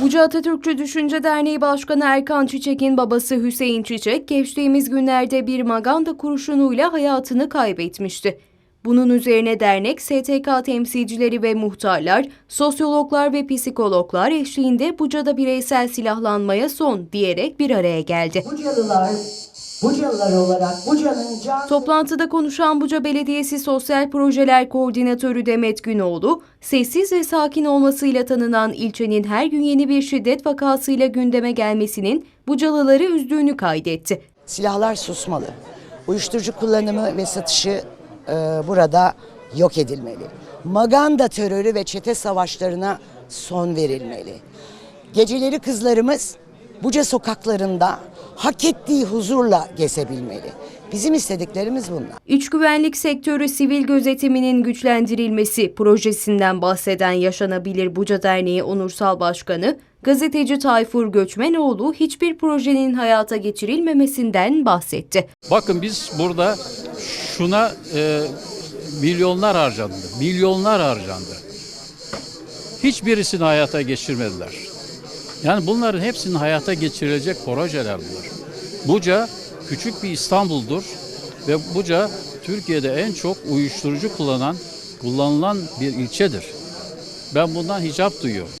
Buca Atatürkçü Düşünce Derneği Başkanı Erkan Çiçek'in babası Hüseyin Çiçek, geçtiğimiz günlerde bir maganda kurşunuyla hayatını kaybetmişti. Bunun üzerine dernek, STK temsilcileri ve muhtarlar, sosyologlar ve psikologlar eşliğinde Buca'da bireysel silahlanmaya son diyerek bir araya geldi. Bucalılar, Bucalılar olarak Buca'nın can... Toplantıda konuşan Buca Belediyesi Sosyal Projeler Koordinatörü Demet Günoğlu, sessiz ve sakin olmasıyla tanınan ilçenin her gün yeni bir şiddet vakasıyla gündeme gelmesinin Bucalıları üzdüğünü kaydetti. Silahlar susmalı. Uyuşturucu kullanımı ve satışı e, burada yok edilmeli. Maganda terörü ve çete savaşlarına son verilmeli. Geceleri kızlarımız Buca sokaklarında hak ettiği huzurla gezebilmeli. Bizim istediklerimiz bunlar. İç güvenlik sektörü sivil gözetiminin güçlendirilmesi projesinden bahseden Yaşanabilir Buca Derneği Onursal Başkanı, gazeteci Tayfur Göçmenoğlu hiçbir projenin hayata geçirilmemesinden bahsetti. Bakın biz burada şuna e, milyonlar harcandı. Milyonlar harcandı. Hiçbirisini hayata geçirmediler. Yani bunların hepsinin hayata geçirilecek projeler bunlar. Buca küçük bir İstanbul'dur ve Buca Türkiye'de en çok uyuşturucu kullanan, kullanılan bir ilçedir. Ben bundan hicap duyuyorum.